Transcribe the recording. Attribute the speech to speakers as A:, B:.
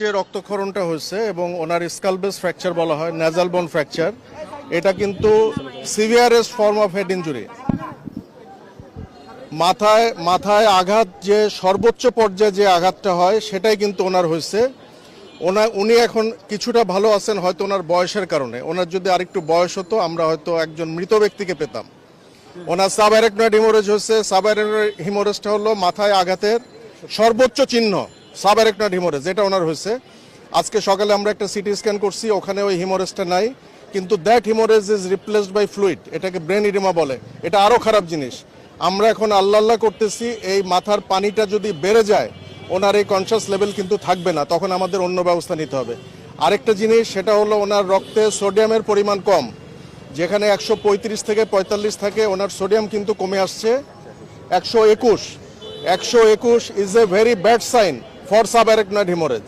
A: যে রক্তক্ষরণটা হয়েছে এবং ওনার স্কালবেস ফ্র্যাকচার বলা হয় ন্যাজাল বোন ফ্র্যাকচার এটা কিন্তু severest form of head injury মাথায় মাথায় আঘাত যে সর্বোচ্চ পর্যায়ে যে আঘাতটা হয়, সেটাই কিন্তু ওনার হয়েছে। ওনার উনি এখন কিছুটা ভালো আছেন, হয়তো ওনার বয়সের কারণে। ওনার যদি আরেকটু বয়স হতো, আমরা হয়তো একজন মৃত ব্যক্তিকে পেতাম। ওনার সাবারেকনয়েড হিমোরেজ হচ্ছে সাবারেকনয়েড হিমোরেজটা হলো মাথায় আঘাতের সর্বোচ্চ চিহ্ন। সাবারেকনয়েড হিমোরেজ এটা ওনার হয়েছে। আজকে সকালে আমরা একটা সিটি স্ক্যান করছি, ওখানে ওই হিমোরেজটা নাই। কিন্তু that haemorrhage is replaced by fluid এটাকে ব্রেন ইডিমা বলে। এটা আরও খারাপ জিনিস। আমরা এখন আল্লাহ আল্লাহ করতেছি, এই মাথার পানিটা যদি বেড়ে যায়, ওনার এই কনসিয়াস লেভেল কিন্তু থাকবে না, তখন আমাদের অন্য ব্যবস্থা নিতে হবে। আরেকটা জিনিস, সেটা হলো ওনার রক্তে সোডিয়ামের পরিমাণ কম। যেখানে একশো পঁয়ত্রিশ থেকে পঁয়তাল্লিশ থাকে, ওনার সোডিয়াম কিন্তু কমে আসছে। একশো একুশ একশো একুশ is a very bad sign for subarachnoid haemorrhage